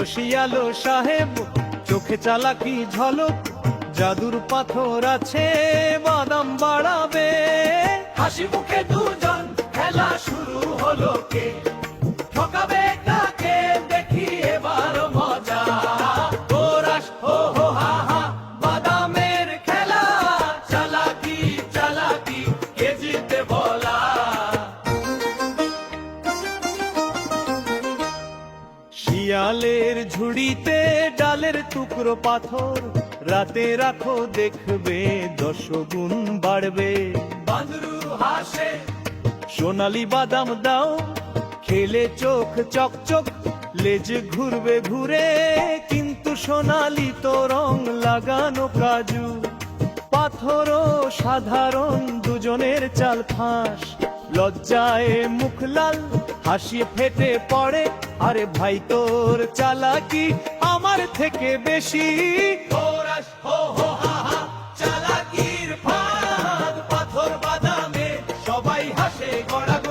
এলো শিয়ালো সাহেব, চোখে চালাকি ঝলক, জাদুর পাথর আছে, বাদাম বাড়াবে। হাসি মুখে দুজন খেলা শুরু হলো কে? ঠকাবে শিয়ালের ঝুড়িতে ডালের টুকরো পাথর। রাতে রাখো দেখবে দশ গুণ বাড়বে সোনালি বাদাম দাও খেলে চোখ চকচক লেজ ঘুরবে ঘুরে। কিন্তু সোনালি তো রং লাগানো কাজু। পাথরও সাধারণ দুজনের চাল ফাঁস। লজ্জায় মুখ লাল হাসিয়ে ফেটে পড়ে। আরে ভাই, তোর চালাকি আমার থেকে বেশি। চালাকির ফাঁদ, পাথর বাদামে সবাই হাসে গড়াগড়ি।